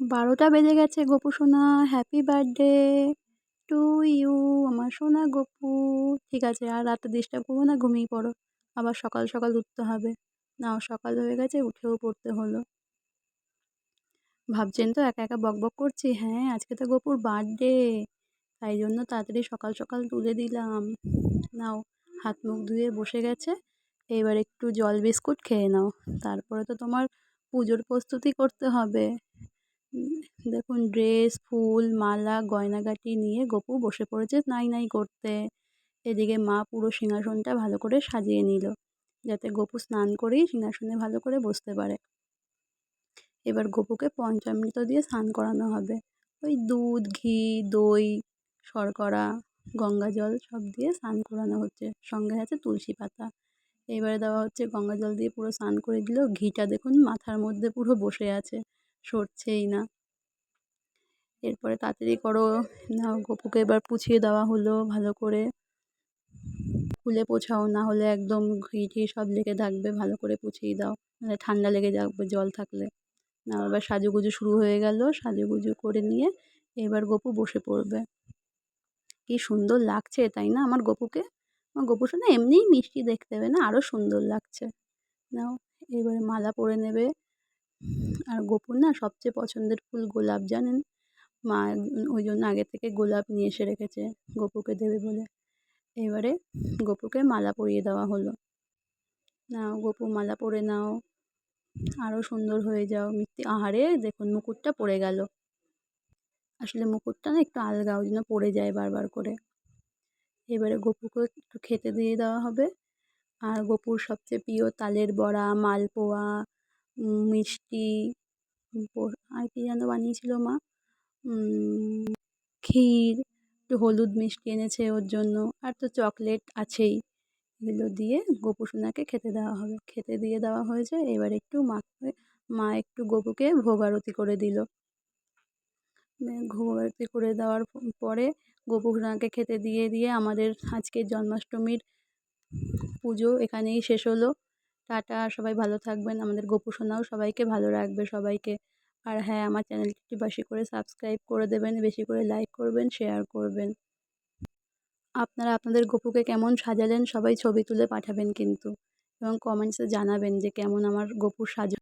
বারোটা বেজে গেছে, গপু সোনা হ্যাপি বার্থডে টু ইউ আমার সোনা গপু। ঠিক আছে, আর রাতে ডিস্টার্ব করব না, ঘুমিয়ে পড়ো। আবার সকাল সকাল উঠতে হবে। নাও সকাল হয়ে গেছে, উঠেও পড়তে হলো। ভাবছেন তো, একা একা বক বক করছি? হ্যাঁ আজকে তো গপুর বার্থডে তাই জন্য তাড়াতাড়ি সকাল সকাল তুলে দিলাম। নাও, হাত মুখ ধুয়ে বসে গেছে, এবার একটু জল বিস্কুট খেয়ে নাও। তারপরে তো তোমার পুজোর প্রস্তুতি করতে হবে। দেখুন, ড্রেস, ফুল, মালা, গয়নাগাটি নিয়ে গপু বসে পড়েছে নাই নাই করতে। এদিকে মা পুরো সিংহাসনটা ভালো করে সাজিয়ে নিল, যাতে গপু স্নান করেই সিংহাসনে ভালো করে বসতে পারে। এবার গপুকে পঞ্চামৃত দিয়ে স্নান করানো হবে। ওই দুধ, ঘি, দই, শর্করা, গঙ্গা জল সব দিয়ে স্নান করানো হচ্ছে। সঙ্গে আছে তুলসী পাতা। এবারে দেওয়া হচ্ছে গঙ্গা জল দিয়ে পুরো স্নান করে দিল। ঘিটা দেখুন মাথার মধ্যে পুরো বসে আছে। সরছেই না। এরপরে তাড়াতাড়ি করো, না গপুকে এবার পুছিয়ে দেওয়া হলো ভালো করে। খুলে পোছাও, না হলে একদম ঘি টি সব লেগে থাকবে, ভালো করে পুছিয়ে দাও। নাহলে ঠান্ডা লেগে যাবে জল থাকলে। না এবার সাজুগুজু শুরু হয়ে গেল, সাজুগুজু করে নিয়ে এবার গপু বসে পড়বে। কি সুন্দর লাগছে, তাই না আমার গপুকে? আমার গপু শোনা এমনিই মিষ্টি দেখতে হবে না আরও সুন্দর লাগছে। নাও, এবারে মালা পরে নেবে। আর গপুর না সবচেয়ে পছন্দের ফুল গোলাপ, জানেন? মা ওই জন্য আগে থেকে গোলাপ নিয়ে এসে রেখেছে গপুকে দেবে বলে। এবারে গপুকে মালা পরিয়ে দেওয়া হলো। নাও গপু, মালা পরে নাও। আরও সুন্দর হয়ে যাও। মিষ্টি, আহারে, দেখুন মুকুটটা পড়ে গেল। আসলে মুকুটটা না একটু আলগা, ওই জন্য পড়ে যায় বারবার করে। এবারে গপুকে একটু খেতে দিয়ে দেওয়া হবে। আর গপুর সবচেয়ে প্রিয় তালের বড়া, মালপোয়া মিষ্টি আর কী যেন বানিয়েছিল মা? ক্ষীর, একটু হলুদ মিষ্টি এনেছে ওর জন্য। আর তো চকলেট আছেই। এগুলো দিয়ে গপু সোনাকে খেতে দেওয়া হবে। খেতে দিয়ে দেওয়া হয়েছে। এবার একটু মাকে মা একটু গপুকে ভোগ আরতি করে দিল। ভোগ আরতি করে দেওয়ার পরে গপু সোনাকে খেতে দিয়ে দিয়ে আমাদের আজকে জন্মাষ্টমীর পুজো এখানেই শেষ হলো। টাটা, সবাই ভালো থাকবেন। আমাদের গপু সোনাও সবাইকে ভালো রাখবে সবাইকে। আর হ্যাঁ আমার চ্যানেলটি একটু বেশি করে সাবস্ক্রাইব করে দেবেন, বেশি করে লাইক করবেন, শেয়ার করবেন। আপনারা আপনাদের গপুকে কেমন সাজালেন সবাই ছবি তুলে পাঠাবেন কিন্তু। এবং কমেন্টসে জানাবেন যে কেমন আমার গপুর সাজা